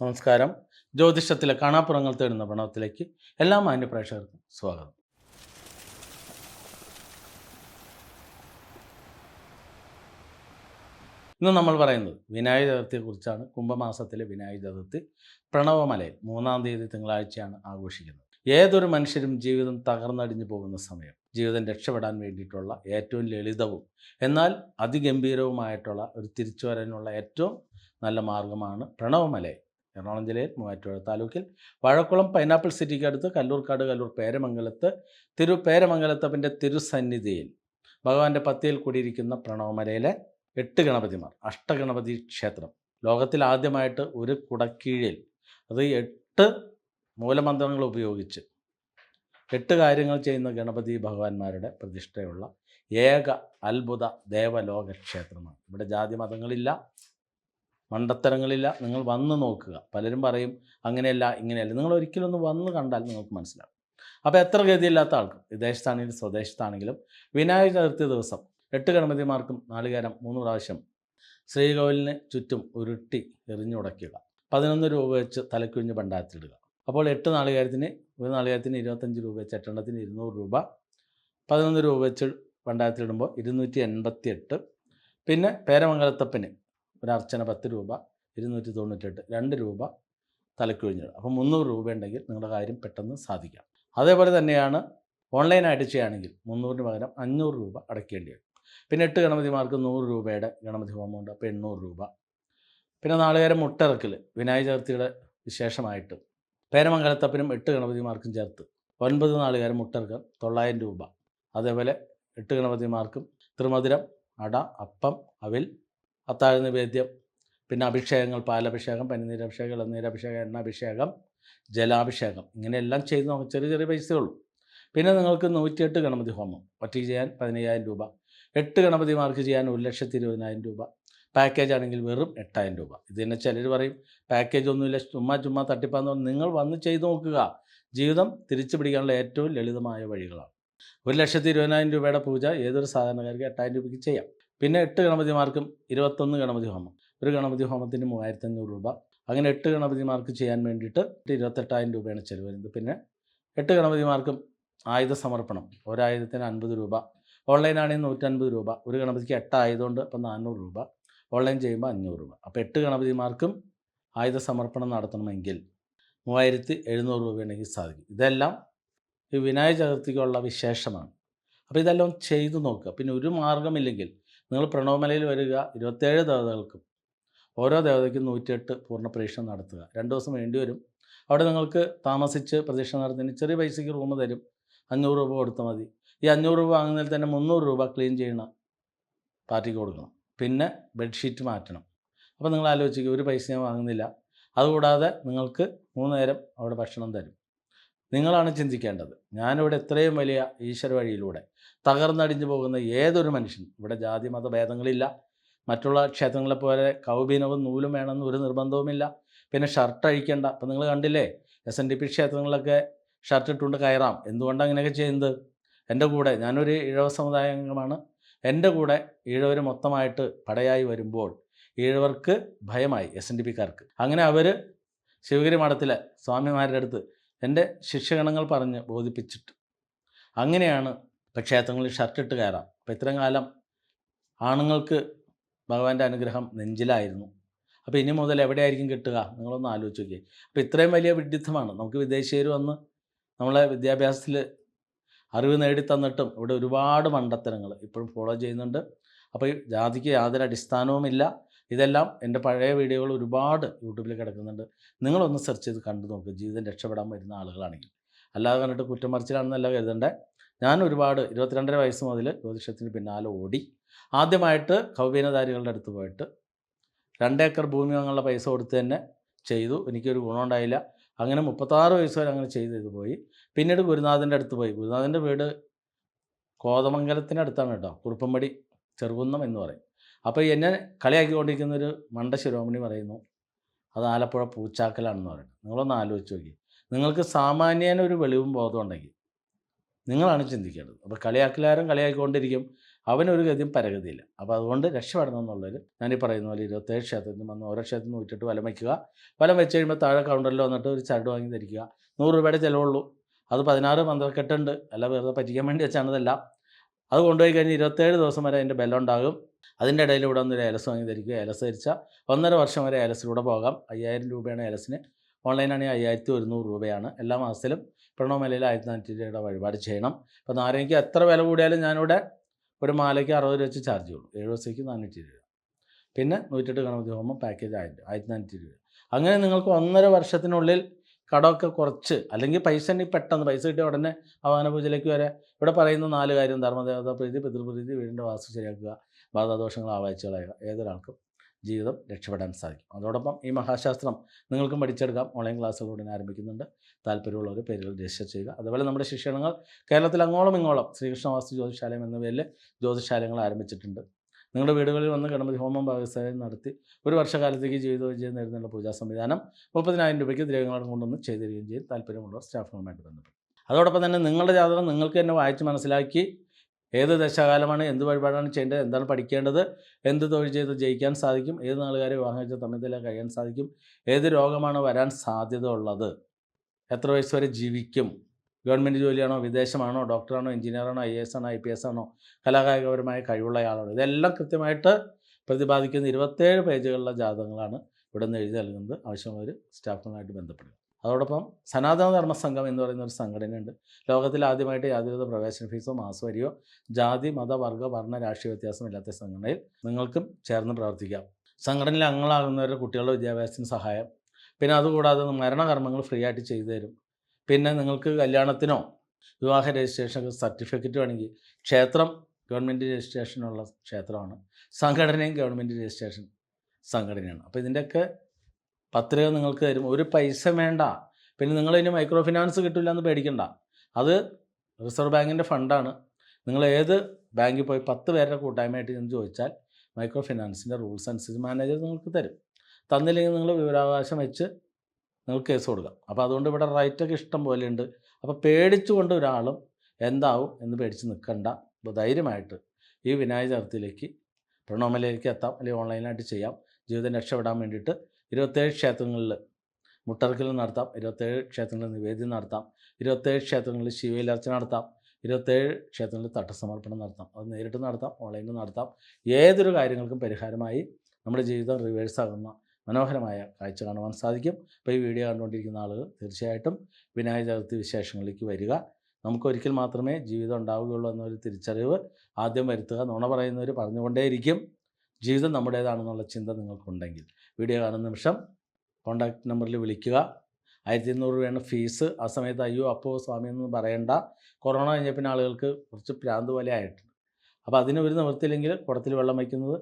നമസ്കാരം. ജ്യോതിഷത്തിലെ കാണാപ്പുറങ്ങൾ തേടുന്ന പ്രണവത്തിലേക്ക് എല്ലാ മാന്യപ്രേക്ഷകർക്കും സ്വാഗതം. ഇന്ന് നമ്മൾ പറയുന്നത് വിനായക ചതുർത്ഥിയെക്കുറിച്ചാണ് കുംഭമാസത്തിലെ വിനായക ചതുർത്ഥി പ്രണവമലയിൽ മൂന്നാം തീയതി തിങ്കളാഴ്ചയാണ് ആഘോഷിക്കുന്നത്. ഏതൊരു മനുഷ്യരും ജീവിതം തകർന്നടിഞ്ഞു പോകുന്ന സമയം ജീവിതം രക്ഷപ്പെടാൻ വേണ്ടിയിട്ടുള്ള ഏറ്റവും ലളിതവും എന്നാൽ അതിഗംഭീരവുമായിട്ടുള്ള ഒരു തിരിച്ചുവരനുള്ള ഏറ്റവും നല്ല മാർഗമാണ് പ്രണവമലയിൽ എറണാകുളം ജില്ലയിൽ മൂവാറ്റുപുഴ താലൂക്കിൽ. വാഴക്കുളം പൈനാപ്പിൾ സിറ്റിക്ക് അടുത്ത് കല്ലൂർക്കാട് കല്ലൂർ പേരമംഗലത്ത് തിരു പേരമംഗലത്തപ്പന്റെ തിരുസന്നിധിയിൽ. ഭഗവാന്റെ പത്തിയിൽ കൂടിയിരിക്കുന്ന പ്രണവമലയിലെ എട്ട് ഗണപതിമാർ അഷ്ടഗണപതി ക്ഷേത്രം. ലോകത്തിൽ ആദ്യമായിട്ട് ഒരു കുടക്കീഴിൽ അത് എട്ട് മൂലമന്ത്രങ്ങൾ ഉപയോഗിച്ച് എട്ട് കാര്യങ്ങൾ ചെയ്യുന്ന ഗണപതി ഭഗവാന്മാരുടെ പ്രതിഷ്ഠയുള്ള ഏക അത്ഭുത ദേവലോക ക്ഷേത്രമാണ് ഇവിടെ ജാതി മതങ്ങളില്ല മണ്ടത്തരങ്ങളില്ല. നിങ്ങൾ വന്ന് നോക്കുക. പലരും പറയും അങ്ങനെയല്ല ഇങ്ങനെയല്ല. നിങ്ങൾ ഒരിക്കലും ഒന്ന് വന്ന് കണ്ടാൽ നിങ്ങൾക്ക് മനസ്സിലാവും. അപ്പോൾ എത്ര ഗതിയില്ലാത്ത ആൾക്കും വിദേശത്താണെങ്കിലും സ്വദേശത്താണെങ്കിലും വിനായക ചതുർത്ഥി ദിവസം എട്ട് ഗണപതിമാർക്കും നാളികേരം മൂന്ന് പ്രാവശ്യം ശ്രീകോവിലിന് ചുറ്റും ഉരുട്ടി എറിഞ്ഞുടയ്ക്കുക പതിനൊന്ന് രൂപ വെച്ച് തലക്കുഞ്ഞ് പണ്ടാത്തിടുക അപ്പോൾ എട്ട് നാളികേരത്തിന് ഒരു നാളികേരത്തിന് ഇരുപത്തഞ്ച് രൂപ വെച്ച് എട്ടെണ്ണത്തിന് ഇരുന്നൂറ് രൂപ. പതിനൊന്ന് രൂപ വെച്ച് പണ്ടാത്തിടുമ്പോൾ ഇരുന്നൂറ്റി എൺപത്തി എട്ട് പിന്നെ പേരമംഗലത്തപ്പന് ഒരു അർച്ചന പത്ത് രൂപ ഇരുന്നൂറ്റി തൊണ്ണൂറ്റെട്ട് രണ്ട് രൂപ തലക്കൊഴിഞ്ഞിടുക അപ്പോൾ മുന്നൂറ് രൂപ ഉണ്ടെങ്കിൽ നിങ്ങളുടെ കാര്യം പെട്ടെന്ന് സാധിക്കാം അതേപോലെ തന്നെയാണ് ഓൺലൈനായിട്ട് ചെയ്യുകയാണെങ്കിൽ മുന്നൂറിന് പകരം അഞ്ഞൂറ് രൂപ അടയ്ക്കേണ്ടി വരും. പിന്നെ എട്ട് ഗണപതിമാർക്ക് നൂറ് രൂപയുടെ ഗണപതി ഹോമമുണ്ട് അപ്പോൾ എണ്ണൂറ് രൂപ. പിന്നെ നാളുകാരം മുട്ടിറക്കൽ വിനായക ചതുർത്ഥിയുടെ വിശേഷമായിട്ട്. പേരമംഗലത്തപ്പനും എട്ട് ഗണപതിമാർക്കും ചേർത്ത് ഒൻപത് നാളുകാരം മുട്ടിറക്കൽ തൊള്ളായിരം രൂപ. അതേപോലെ എട്ട് ഗണപതിമാർക്കും ത്രിമധുരം അട അപ്പം അവിൽ അത്താഴ നിവേദ്യം പിന്നെ അഭിഷേകങ്ങൾ പാലഭിഷേകം പനിനീരഭിഷേകം ഇളനീരഭിഷേകം എണ്ണാഭിഷേകം ജലാഭിഷേകം. ഇങ്ങനെയെല്ലാം ചെയ്ത് നോക്കാം ചെറിയ ചെറിയ പൈസയുള്ളൂ പിന്നെ നിങ്ങൾക്ക് നൂറ്റിയെട്ട് ഗണപതി ഹോമം. ഒറ്റയ്ക്ക് ചെയ്യാൻ പതിനയ്യായിരം രൂപ. എട്ട് ഗണപതിമാർക്ക് ചെയ്യാൻ ഒരു ലക്ഷത്തി ഇരുപതിനായിരം രൂപ. പാക്കേജ് ആണെങ്കിൽ വെറും എട്ടായിരം രൂപ. ഇത് തന്നെ ചിലർ പറയും പാക്കേജ് ഒന്നുമില്ല ചുമ്മാ ചുമ്മാ തട്ടിപ്പാന്ന് പറഞ്ഞ് നിങ്ങൾ വന്ന് ചെയ്ത് നോക്കുക. ജീവിതം തിരിച്ചു പിടിക്കാനുള്ള ഏറ്റവും ലളിതമായ വഴികളാണ്. ഒരു ലക്ഷത്തി ഇരുപതിനായിരം രൂപയുടെ പൂജ ഏതൊരു സാധാരണക്കാർക്ക് എട്ടായിരം രൂപയ്ക്ക് ചെയ്യാം. പിന്നെ എട്ട് ഗണപതിമാർക്കും ഇരുപത്തൊന്ന് ഗണപതി ഹോമം ഒരു ഗണപതി ഹോമത്തിന് മൂവായിരത്തി അഞ്ഞൂറ് രൂപ. അങ്ങനെ എട്ട് ഗണപതിമാർക്ക് ചെയ്യാൻ വേണ്ടിയിട്ട് ഇരുപത്തെട്ടായിരം രൂപയാണ് ചിലവ് വരുന്നത്. പിന്നെ എട്ട് ഗണപതിമാർക്കും ആയുധ സമർപ്പണം. ഒരായുധത്തിന് അൻപത് രൂപ. ഓൺലൈനാണെങ്കിൽ നൂറ്റൻപത് രൂപ. ഒരു ഗണപതിക്ക് എട്ട് ആയതുകൊണ്ട് ഇപ്പം നാനൂറ് രൂപ. ഓൺലൈൻ ചെയ്യുമ്പോൾ അഞ്ഞൂറ് രൂപ. അപ്പോൾ എട്ട് ഗണപതിമാർക്കും ആയുധ സമർപ്പണം നടത്തണമെങ്കിൽ മൂവായിരത്തി എഴുന്നൂറ് രൂപ ഉണ്ടെങ്കിൽ സാധിക്കും ഇതെല്ലാം ഈ വിനായക ചതുർത്ഥിക്കുള്ള വിശേഷമാണ്. അപ്പോൾ ഇതെല്ലാം ചെയ്തു നോക്കുക. പിന്നെ ഒരു മാർഗമില്ലെങ്കിൽ നിങ്ങൾ പ്രണവമലയിൽ വരിക ഇരുപത്തേഴ് ദേവതകൾക്കും ഓരോ ദേവതയ്ക്കും നൂറ്റിയെട്ട് പൂർണ പരീക്ഷണം നടത്തുക. രണ്ട് ദിവസം വേണ്ടി വരും. അവിടെ നിങ്ങൾക്ക് താമസിച്ച് പ്രതീക്ഷ നടത്തുന്നതിന് ചെറിയ പൈസയ്ക്ക് റൂം തരും. അഞ്ഞൂറ് രൂപ കൊടുത്താൽ മതി. ഈ അഞ്ഞൂറ് രൂപ വാങ്ങുന്നതിൽ തന്നെ മുന്നൂറ് രൂപ ക്ലീൻ ചെയ്യണം പാർട്ടിക്ക് കൊടുക്കണം. പിന്നെ ബെഡ്ഷീറ്റ് മാറ്റണം. അപ്പോൾ നിങ്ങൾ ആലോചിക്കുക ഒരു പൈസ ഞാൻ വാങ്ങുന്നില്ല. അതുകൂടാതെ നിങ്ങൾക്ക് മൂന്ന് നേരം അവിടെ ഭക്ഷണം തരും. നിങ്ങളാണ് ചിന്തിക്കേണ്ടത്. ഞാനിവിടെ ഇത്രയും വലിയ ഈശ്വര വഴിയിലൂടെ തകർന്നടിഞ്ഞു പോകുന്ന ഏതൊരു മനുഷ്യൻ ഇവിടെ ജാതി മത ഭേദങ്ങളില്ല. മറ്റുള്ള ക്ഷേത്രങ്ങളെ പോലെ കൗബീനവും നൂലും വേണമെന്ന് ഒരു നിർബന്ധവുമില്ല. പിന്നെ ഷർട്ട് അഴിക്കേണ്ട. അപ്പം നിങ്ങൾ കണ്ടില്ലേ എസ് എൻ ഡി പി ക്ഷേത്രങ്ങളിലൊക്കെ ഷർട്ട് ഇട്ടുകൊണ്ട് കയറാം. എന്തുകൊണ്ടാണ് അങ്ങനെയൊക്കെ ചെയ്യുന്നത്? എന്റെ കൂടെ ഞാനൊരു ഇഴവ സമുദായ അംഗമാണ് എന്റെ കൂടെ ഈഴവർ മൊത്തമായിട്ട് പടയായി വരുമ്പോൾ ഈഴവർക്ക് ഭയമായി എസ് എൻ ഡി പിക്കാർക്ക് അങ്ങനെ അവർ ശിവഗിരി മഠത്തിലെ സ്വാമിമാരുടെ അടുത്ത് എന്റെ ശിക്ഷഗണങ്ങൾ പറഞ്ഞ് ബോധിപ്പിച്ചിട്ട്. അങ്ങനെയാണ് ക്ഷേത്രങ്ങളിൽ ഷർട്ടിട്ട് കയറാം. അപ്പം ഇത്രയും കാലം ആണുങ്ങൾക്ക് ഭഗവാന്റെ അനുഗ്രഹം നെഞ്ചിലായിരുന്നു. അപ്പോൾ ഇനി മുതൽ എവിടെയായിരിക്കും കിട്ടുക? നിങ്ങളൊന്ന് ആലോചിച്ച് നോക്കിയേ. അപ്പോൾ ഇത്രയും വലിയ വിഡിത്തമാണ് നമുക്ക് വിദേശീയർ വന്ന് നമ്മളെ വിദ്യാഭ്യാസത്തിൽ അറിവ് നേടിത്തന്നിട്ടും ഇവിടെ ഒരുപാട് മണ്ടത്തരങ്ങൾ ഇപ്പോഴും ഫോളോ ചെയ്യുന്നുണ്ട്. അപ്പോൾ ജാതിക്ക് യാതൊരു അടിസ്ഥാനവുമില്ല. ഇതെല്ലാം എന്റെ പഴയ വീഡിയോകൾ ഒരുപാട് യൂട്യൂബിൽ കിടക്കുന്നുണ്ട്. നിങ്ങളൊന്ന് സെർച്ച് ചെയ്ത് കണ്ടു നോക്കുക ജീവിതം രക്ഷപ്പെടാൻ വരുന്ന ആളുകളാണെങ്കിൽ. അല്ലാതെ കണ്ടിട്ട് കുറ്റം മറിച്ചിലാണെന്നല്ല കരുതണ്ടേ. ഞാൻ ഒരുപാട് ഇരുപത്തിരണ്ടര വയസ്സ് മുതൽ ജ്യോതിഷത്തിന് പിന്നാലെ ഓടി. ആദ്യമായിട്ട് കൗബീനധാരികളുടെ അടുത്ത് പോയിട്ട് രണ്ടേക്കർ ഭൂമി വാങ്ങാനുള്ള പൈസ കൊടുത്ത് തന്നെ ചെയ്തു. എനിക്കൊരു ഗുണമുണ്ടായില്ല അങ്ങനെ മുപ്പത്താറ് വയസ്സ് വരെ അങ്ങനെ ചെയ്ത് ഇത് പോയി. പിന്നീട് ഗുരുനാഥന്റെ അടുത്ത് പോയി. ഗുരുനാഥന്റെ വീട് കോതമംഗലത്തിനടുത്താണ് കേട്ടോ. കുറുപ്പമ്പടി ചെറുകുന്നം എന്ന് പറയും. അപ്പോൾ എന്നെ കളിയാക്കിക്കൊണ്ടിരിക്കുന്ന ഒരു മണ്ട ശിരോമണി പറയുന്നു അത് ആലപ്പുഴ പൂച്ചാക്കലാണെന്ന് പറയുന്നത് നിങ്ങളൊന്ന് ആലോചിച്ച് നോക്കി നിങ്ങൾക്ക് സാമാന്യേന ഒരു വെളിവും ബോധം ഉണ്ടെങ്കിൽ നിങ്ങളാണ് ചിന്തിക്കേണ്ടത്. അപ്പോൾ കളിയാക്കലാരും കളിയാക്കിക്കൊണ്ടിരിക്കും. അവനൊരു ഗതിയും പരഗതിയില്ല. അപ്പോൾ അതുകൊണ്ട് രക്ഷപ്പെടണം എന്നുള്ളൊരു ഞാൻ പറയുന്ന പോലെ ഇരുപത്തേഴ് ക്ഷേത്രത്തിൽ വന്ന് ഓരോ ക്ഷേത്രത്തിൽ നിന്ന് വിറ്റിട്ട് വലം വയ്ക്കുക. വലം വെച്ച് കഴിയുമ്പോൾ താഴെ കൗണ്ടറിൽ വന്നിട്ട് ഒരു ചരട് വാങ്ങി ധരിക്കുക. നൂറ് രൂപയുടെ ചിലവുള്ളൂ. അത് പതിനാറ് പന്ത്രക്കെട്ടുണ്ട്. അല്ല വെറുതെ പറ്റിക്കാൻ വേണ്ടി വെച്ചാണ് ഇതെല്ലാം. അത് കൊണ്ടുപോയി കഴിഞ്ഞ് ഇരുപത്തേഴ് ദിവസം വരെ അതിന്റെ ബെല്ലുണ്ടാകും അതിന്റെ ഇടയിൽ ഇവിടെ വന്നൊരു ഏലസ് വാങ്ങി ധരിക്കുക ഏലസ് ധരിച്ചാൽ ഒന്നര വർഷം വരെ ഏലസിലൂടെ പോകാം. അയ്യായിരം രൂപയാണ് ഏലസിന് ഓൺലൈനാണെങ്കിൽ അയ്യായിരത്തി ഒരുന്നൂറ് രൂപയാണ്. എല്ലാ മാസത്തിലും പ്രണവമലയിൽ ആയിരത്തി നാനൂറ്റി രൂപയുടെ വഴിപാട് ചെയ്യണം. അപ്പോൾ നാരങ്ങയ്ക്ക് എത്ര വില കൂടിയാലും ഞാനിവിടെ ഒരു മാലയ്ക്ക് അറുപത് രൂപ വെച്ച് ചാർജ് ചെയ്യുള്ളൂ ഏഴ് ദിവസത്തേക്ക് നാനൂറ്റി രൂപ. പിന്നെ നൂറ്റെട്ട് ഗണപതി ഹോമം പാക്കേജ് ആയിട്ട് ആയിരത്തി നാനൂറ്റി രൂപ. അങ്ങനെ നിങ്ങൾക്ക് ഒന്നര വർഷത്തിനുള്ളിൽ കടമൊക്കെ കുറച്ച് അല്ലെങ്കിൽ പൈസ തന്നെ പെട്ടെന്ന് പൈസ കിട്ടിയ ഉടനെ അവന പൂജയിലേക്ക് വരെ. ഇവിടെ പറയുന്ന നാല് കാര്യം ധർമ്മദേവത പ്രീതി പിതൃപ്രീതി വീടിന്റെ വാസ്തു ശരിയാക്കുക ബാധാദോഷങ്ങൾ ആവാഴ്ചകളായ ഏതൊരാൾക്കും ജീവിതം രക്ഷപ്പെടാൻ സാധിക്കും. അതോടൊപ്പം ഈ മഹാശാസ്ത്രം നിങ്ങൾക്കും പഠിച്ചെടുക്കാം. ഓൺലൈൻ ക്ലാസ്സുകൾ ആരംഭിക്കുന്നുണ്ട്. താല്പര്യമുള്ളവർ പേരുകൾ രജിസ്റ്റർ ചെയ്യുക. അതുപോലെ നമ്മുടെ ശിക്ഷണങ്ങൾ കേരളത്തിൽ അങ്ങോളം ഇങ്ങോളം ശ്രീകൃഷ്ണ വാസ്തു ജ്യോതിശാലയം എന്ന പേരിൽ ജ്യോതിശാലയങ്ങൾ ആരംഭിച്ചിട്ടുണ്ട്. നിങ്ങളുടെ വീടുകളിൽ വന്ന് ഗണപതി ഹോമം പാകസ്ഥാനം നടത്തി ഒരു വർഷകാലത്തേക്ക് ചെയ്തു ചെയ്യുന്ന നേടുന്നുള്ള പൂജാ സംവിധാനം മുപ്പതിനായിരം രൂപയ്ക്ക് ദ്രവ്യങ്ങളും കൊണ്ടൊന്ന് ചെയ്തു തരികയും ചെയ്യും. താല്പര്യമുള്ളവർ സ്റ്റാഫുകളുമായിട്ട് ബന്ധപ്പെട്ടു അതോടൊപ്പം തന്നെ നിങ്ങളുടെ ജാതകം നിങ്ങൾക്ക് തന്നെ വായിച്ച് മനസ്സിലാക്കി ഏത് ദശകാലമാണ് എന്ത് വഴിപാടാണ് ചെയ്യേണ്ടത് എന്താണ് പഠിക്കേണ്ടത് എന്ത് തൊഴിൽ ചെയ്ത് ജയിക്കാൻ സാധിക്കും ഏത് നാളുകാരെ വിവാഹം കഴിച്ച തമ്മിൽ കഴിയാൻ സാധിക്കും ഏത് രോഗമാണ് വരാൻ സാധ്യത ഉള്ളത് എത്ര വയസ്സ് വരെ ജീവിക്കും ഗവൺമെന്റ് ജോലിയാണോ വിദേശമാണോ ഡോക്ടറാണോ എഞ്ചിനീയറാണോ ഐ എസ് ആണോ ഐ പി എസ് ആണോ കലാകായികപരമായ കഴിവുള്ള ആളാണോ ഇതെല്ലാം കൃത്യമായിട്ട് പ്രതിപാദിക്കുന്ന ഇരുപത്തേഴ് പേജുകളിലെ ജാതകങ്ങളാണ് ഇവിടെ നിന്ന് എഴുതി നൽകുന്നത്. ആവശ്യമുള്ളവർ സ്റ്റാഫുമായിട്ട് ബന്ധപ്പെടുക. അതോടൊപ്പം സനാതന ധർമ്മ സംഘം എന്ന് പറയുന്ന ഒരു സംഘടനയുണ്ട്. ലോകത്തിൽ ആദ്യമായിട്ട് യാതൊരുവിധ പ്രവേശന ഫീസോ മാസവരിയോ ജാതി മത വർഗ വർണ രാഷ്ട്രീയ വ്യത്യാസമില്ലാത്ത സംഘടനയിൽ നിങ്ങൾക്കും ചേർന്ന് പ്രവർത്തിക്കാം. സംഘടനയിൽ അംഗങ്ങളാകുന്നവരുടെ കുട്ടികളുടെ വിദ്യാഭ്യാസത്തിന് സഹായം. പിന്നെ അതുകൂടാതെ മരണകർമ്മങ്ങൾ ഫ്രീ ആയിട്ട് ചെയ്തു തരും. പിന്നെ നിങ്ങൾക്ക് കല്യാണത്തിനോ വിവാഹ രജിസ്ട്രേഷൻ സർട്ടിഫിക്കറ്റ് വേണമെങ്കിൽ ക്ഷേത്രം ഗവൺമെന്റ് രജിസ്ട്രേഷനുള്ള ക്ഷേത്രമാണ്. സംഘടനയും ഗവൺമെന്റ് രജിസ്ട്രേഷൻ സംഘടനയാണ്. അപ്പോൾ ഇതിന്റെയൊക്കെ പത്രിക നിങ്ങൾക്ക് തരും. ഒരു പൈസ വേണ്ട. പിന്നെ നിങ്ങൾ ഇനി മൈക്രോ ഫിനാൻസ് കിട്ടില്ല എന്ന് പേടിക്കണ്ട. അത് റിസർവ് ബാങ്കിന്റെ ഫണ്ടാണ്. നിങ്ങൾ ഏത് ബാങ്കിൽ പോയി പത്ത് പേരുടെ കൂട്ടായ്മയായിട്ട് ചെന്ന് ചോദിച്ചാൽ മൈക്രോ ഫിനാൻസിന്റെ റൂൾസ് അനുസരിച്ച് മാനേജർ നിങ്ങൾക്ക് തരും. തന്നില്ലെങ്കിൽ നിങ്ങൾ വിവരാവകാശം വെച്ച് നിങ്ങൾക്ക് കേസ് കൊടുക്കാം. അപ്പോൾ അതുകൊണ്ട് ഇവിടെ റൈറ്റൊക്കെ ഇഷ്ടം പോലെ ഉണ്ട് അപ്പോൾ പേടിച്ചുകൊണ്ട് ഒരാളും എന്താവും എന്ന് പേടിച്ച് നിൽക്കണ്ട ധൈര്യമായിട്ട് ഈ വിനായക ചതുർത്ഥിയിലേക്ക് പ്രണോമലയിലേക്ക് എത്താം. അല്ലെങ്കിൽ ഓൺലൈനായിട്ട് ചെയ്യാം. ജീവിതം രക്ഷപ്പെടാൻ വേണ്ടിയിട്ട് ഇരുപത്തേഴ് ക്ഷേത്രങ്ങളിൽ മുട്ടർക്കിൽ നടത്താം. ഇരുപത്തേഴ് ക്ഷേത്രങ്ങളിൽ നിവേദ്യം നടത്താം. ഇരുപത്തേഴ് ക്ഷേത്രങ്ങളിൽ ശിവയിലർച്ച നടത്താം. ഇരുപത്തേഴ് ക്ഷേത്രങ്ങളിൽ തട്ടസമർപ്പണം നടത്താം. അത് നേരിട്ട് നടത്താം. ഓൺലൈനിൽ നടത്താം. ഏതൊരു കാര്യങ്ങൾക്കും പരിഹാരമായി നമ്മുടെ ജീവിതം റിവേഴ്സ് ആകുന്ന മനോഹരമായ കാഴ്ച കാണുവാൻ സാധിക്കും. അപ്പോൾ ഈ വീഡിയോ കണ്ടുകൊണ്ടിരിക്കുന്ന ആളുകൾ തീർച്ചയായിട്ടും വിനായക ചതുർത്ഥി വിശേഷങ്ങളിലേക്ക് വരിക. നമുക്കൊരിക്കൽ മാത്രമേ ജീവിതം ഉണ്ടാവുകയുള്ളൂ എന്നൊരു തിരിച്ചറിവ് ആദ്യം വരുത്തുക. നുണ പറയുന്നവർ പറഞ്ഞുകൊണ്ടേയിരിക്കും. ജീവിതം നമ്മുടേതാണെന്നുള്ള ചിന്ത നിങ്ങൾക്കുണ്ടെങ്കിൽ. വീഡിയോ കാണുന്ന നിമിഷം കോൺടാക്ട് നമ്പറിൽ വിളിക്കുക. ആയിരത്തി ഇരുന്നൂറ് രൂപയാണ് ഫീസ്. ആ സമയത്ത് അയ്യോ അപ്പോ സ്വാമി എന്ന് പറയണ്ട. കൊറോണ കഴിഞ്ഞ പിന്നെ ആളുകൾക്ക് കുറച്ച് പ്രാന്ത് പോലെ ആയിട്ടുണ്ട്. അപ്പോൾ അതിന് ഒരു നിവൃത്തിയില്ലെങ്കിൽ കുടത്തിൽ വെള്ളം വയ്ക്കുന്നത്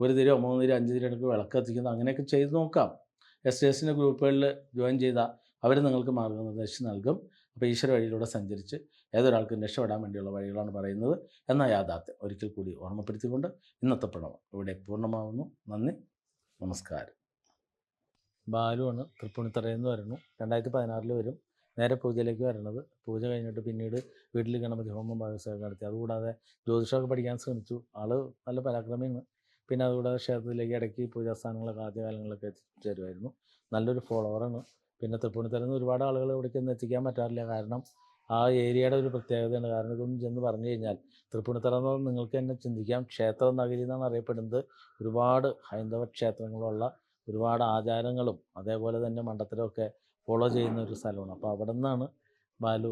ഒരു തിരോ മൂന്ന് തിരോ അഞ്ച് തിരക്ക് വിളക്ക് കത്തിക്കുന്നത് അങ്ങനെയൊക്കെ ചെയ്ത് നോക്കാം. എസ് ടി എസിന്റെ ഗ്രൂപ്പുകളിൽ ജോയിൻ ചെയ്താൽ അവർ നിങ്ങൾക്ക് മാർഗനിർദ്ദേശം നൽകും. അപ്പോൾ ഈശ്വര വഴിയിലൂടെ സഞ്ചരിച്ച് ഏതൊരാൾക്കും രക്ഷപ്പെടാൻ വേണ്ടിയുള്ള വഴികളാണ് പറയുന്നത് എന്ന യാഥാർത്ഥ്യം ഒരിക്കൽ കൂടി ഓർമ്മപ്പെടുത്തിക്കൊണ്ട് ഇന്നത്തെ പ്രണവം ഇവിടെ പൂർണമാവുന്നു. നന്ദി. നമസ്കാരം. ബാലുവാണ് തൃപ്പൂണിത്തറയിൽ നിന്ന് വരുന്നു. രണ്ടായിരത്തി പതിനാറിൽ വരും. നേരെ പൂജയിലേക്ക് വരണത്. പൂജ കഴിഞ്ഞിട്ട് പിന്നീട് വീട്ടിൽ ഗണപതി ഹോമം ഭാഗസ്വരം നടത്തി. അതുകൂടാതെ ജ്യോതിഷമൊക്കെ പഠിക്കാൻ ശ്രമിച്ചു. ആൾ നല്ല പരാക്രമിയാണ്. പിന്നെ അതുകൂടാതെ ക്ഷേത്രത്തിലേക്ക് ഇടയ്ക്ക് പൂജാസ്ഥാനങ്ങളൊക്കെ ആദ്യകാലങ്ങളിലൊക്കെ എത്തിച്ചേരുമായിരുന്നു നല്ലൊരു ഫോളോവറാണ് പിന്നെ തൃപ്പൂണിത്തറയിൽ നിന്ന് ഒരുപാട് ആളുകൾ ഇവിടേക്കൊന്നും എത്തിക്കാൻ പറ്റാറില്ല കാരണം ആ ഏരിയയുടെ ഒരു പ്രത്യേകതയാണ് കാരണം ഇതൊന്നും ചെന്ന് പറഞ്ഞു കഴിഞ്ഞാൽ തൃപ്പൂണിത്തറ എന്ന് പറഞ്ഞാൽ നിങ്ങൾക്ക് തന്നെ ചിന്തിക്കാം ക്ഷേത്ര നഗരി എന്നാണ് അറിയപ്പെടുന്നത് ഒരുപാട് ഹൈന്ദവ ക്ഷേത്രങ്ങളുള്ള ഒരുപാട് ആചാരങ്ങളും അതേപോലെ തന്നെ മണ്ഡലത്തിലൊക്കെ ഫോളോ ചെയ്യുന്ന ഒരു സ്ഥലമാണ് അപ്പോൾ അവിടെ നിന്നാണ് ബാലു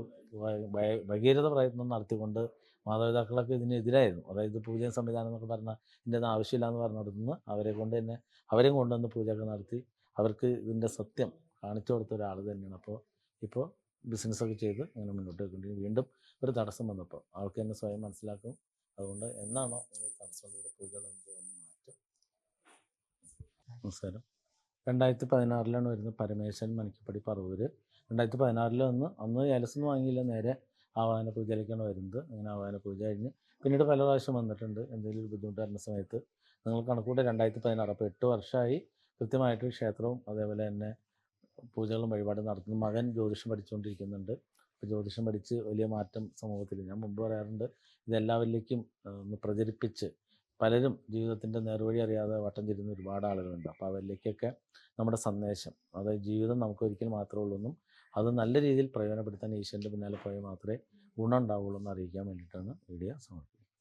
ഭഗീരഥ പ്രയത്നം നടത്തിക്കൊണ്ട് മാതാപിതാക്കളൊക്കെ ഇതിനെതിരായിരുന്നു. അതായത് പൂജയും സംവിധാനം എന്നൊക്കെ പറഞ്ഞ ഇതിന്റെ ഒന്നും ആവശ്യമില്ല എന്ന് പറഞ്ഞിടത്തുനിന്ന് അവരെ കൊണ്ട് തന്നെ അവരെയും കൊണ്ടുവന്ന് പൂജയൊക്കെ നടത്തി അവർക്ക് ഇതിന്റെ സത്യം കാണിച്ചു കൊടുത്ത ഒരാൾ തന്നെയാണ്. അപ്പോൾ ഇപ്പോൾ ബിസിനസ്സൊക്കെ ചെയ്ത് അങ്ങനെ മുന്നോട്ട് വെക്കേണ്ടി വീണ്ടും ഒരു തടസ്സം വന്നപ്പോൾ ആൾക്ക് തന്നെ സ്വയം മനസ്സിലാക്കും. അതുകൊണ്ട് എന്നാണോ ഒരു തടസ്സത്തിലൂടെ പൂജകൾ നമുക്ക് വന്ന് മാറ്റും? നമസ്കാരം. രണ്ടായിരത്തി പതിനാറിലാണ് വരുന്നത് പരമേശ്വരൻ മണിക്കപ്പടി പറവൂര്. രണ്ടായിരത്തി പതിനാറിൽ വന്ന് അന്ന് ഏലസൊന്നും വാങ്ങിയില്ല. നേരെ ആവാഹന പൂജയിലേക്കാണ് വരുന്നത്. അങ്ങനെ ആവാഹന പൂജ കഴിഞ്ഞ് പിന്നീട് പല പ്രാവശ്യം വന്നിട്ടുണ്ട്. എന്തെങ്കിലും ഒരു ബുദ്ധിമുട്ട് വരുന്ന സമയത്ത് നിങ്ങൾ കണക്കൂടെ രണ്ടായിരത്തി പതിനാറ് അപ്പോൾ എട്ട് വർഷമായി കൃത്യമായിട്ട് ക്ഷേത്രവും അതേപോലെ തന്നെ പൂജകളും വഴിപാടും നടത്തുന്നു. മകൻ ജ്യോതിഷം പഠിച്ചുകൊണ്ടിരിക്കുന്നുണ്ട്. ഇപ്പോൾ ജ്യോതിഷം പഠിച്ച് വലിയ മാറ്റം സമൂഹത്തിൽ ഞാൻ മുമ്പ് പറയാറുണ്ട് ഇതെല്ലാവരിലേക്കും ഒന്ന് പ്രചരിപ്പിച്ച് പലരും ജീവിതത്തിന്റെ നേർവഴി അറിയാതെ വട്ടം തിരിയുന്ന ഒരുപാട് ആളുകളുണ്ട്. അപ്പോൾ അവരിലേക്കൊക്കെ നമ്മുടെ സന്ദേശം അതായത് ജീവിതം നമുക്ക് ഒരിക്കൽ മാത്രമേ ഉള്ളൂ എന്നും അത് നല്ല രീതിയിൽ പ്രയോജനപ്പെടുത്താൻ ഈശ്വരന്റെ പിന്നാലെ പോയാൽ മാത്രമേ ഗുണം ഉണ്ടാവുള്ളൂ എന്ന് അറിയിക്കാൻ വേണ്ടിയിട്ടാണ് വീഡിയോ സമർപ്പിക്കുന്നത്.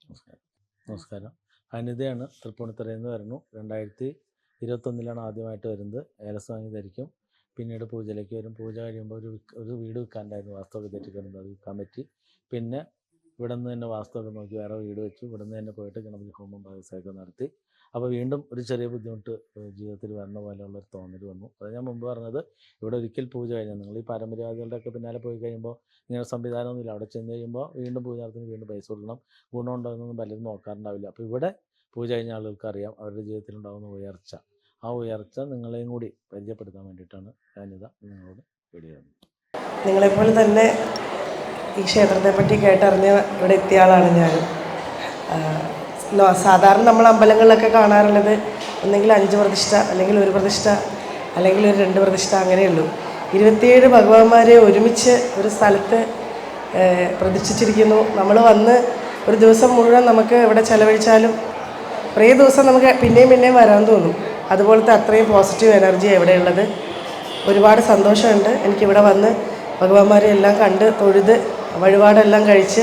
നമസ്കാരം. നമസ്കാരം. അനിതയാണ് തൃപ്പൂണിത്തറയിൽ നിന്ന് വരുന്നു. രണ്ടായിരത്തി ഇരുപത്തൊന്നിലാണ് ആദ്യമായിട്ട് വരുന്നത്. ഏലസ് വാങ്ങി ധരിക്കും പിന്നീട് പൂജയിലേക്ക് വരും. പൂജ കഴിയുമ്പോൾ ഒരു ഒരു വീട് വിൽക്കാണ്ടായിരുന്നു വാസ്തവ തെറ്റി കിടന്നത് അത് വിൽക്കാൻ പറ്റി. പിന്നെ ഇവിടെ നിന്ന് തന്നെ വാസ്തവൊക്കെ നോക്കി വേറെ വീട് വെച്ചു. ഇവിടെ നിന്ന് തന്നെ പോയിട്ട് ഗണപതി ഹോമം വ്യവസായമൊക്കെ നടത്തി. അപ്പോൾ വീണ്ടും ഒരു ചെറിയ ബുദ്ധിമുട്ട് ജീവിതത്തിൽ വരണ പോലെയുള്ള ഒരു തോന്നൽ വന്നു. അത് ഞാൻ മുമ്പ് പറഞ്ഞത് ഇവിടെ ഒരിക്കൽ പൂജ കഴിഞ്ഞാൽ നിങ്ങൾ ഈ പാരമ്പര്യവാദികളുടെ ഒക്കെ പിന്നാലെ പോയി കഴിയുമ്പോൾ ഇങ്ങനെ സംവിധാനമൊന്നുമില്ല അവിടെ ചെന്ന് കഴിയുമ്പോൾ വീണ്ടും പൂജ നടത്തിന് വീണ്ടും പൈസ കൊടുക്കണം. ഗുണമുണ്ടോ എന്നൊന്നും പലരും നോക്കാറുണ്ടാവില്ല. അപ്പോൾ ഇവിടെ പൂജ കഴിഞ്ഞ ആളുകൾക്ക് അറിയാം അവരുടെ ജീവിതത്തിൽ ഉണ്ടാകുന്ന ഉയർച്ച. ആ ഉയർച്ച നിങ്ങളെയും കൂടി പരിചയപ്പെടുത്താൻ വേണ്ടിയിട്ടാണ് ഞാനിതാ നിങ്ങളോട് വീഡിയോ നിങ്ങളെപ്പോലെ തന്നെ ഈ ക്ഷേത്രത്തെപ്പറ്റി കേട്ടറിഞ്ഞ് ഇവിടെ എത്തിയ ആളാണ് ഞാൻ സാധാരണ നമ്മൾ അമ്പലങ്ങളിലൊക്കെ കാണാറുള്ളത് ഒന്നെങ്കിൽ അഞ്ച് പ്രതിഷ്ഠ അല്ലെങ്കിൽ ഒരു പ്രതിഷ്ഠ അല്ലെങ്കിൽ ഒരു രണ്ട് പ്രതിഷ്ഠ അങ്ങനെയുള്ളൂ ഇരുപത്തിയേഴ് ഭഗവാന്മാരെ ഒരുമിച്ച് ഒരു സ്ഥലത്ത് പ്രതിഷ്ഠിച്ചിരിക്കുന്നു. നമ്മൾ വന്ന് ഒരു ദിവസം മുഴുവൻ നമുക്ക് ഇവിടെ ചിലവഴിച്ചാലും കുറേ ദിവസം നമുക്ക് പിന്നെയും പിന്നെയും വരാൻ തോന്നും. അതുപോലത്തെ അത്രയും പോസിറ്റീവ് എനർജി എവിടെയുള്ളത് ഒരുപാട് സന്തോഷമുണ്ട്. എനിക്കിവിടെ വന്ന് ഭഗവാന്മാരെ എല്ലാം കണ്ട് തൊഴുത് വഴിപാടെല്ലാം കഴിച്ച്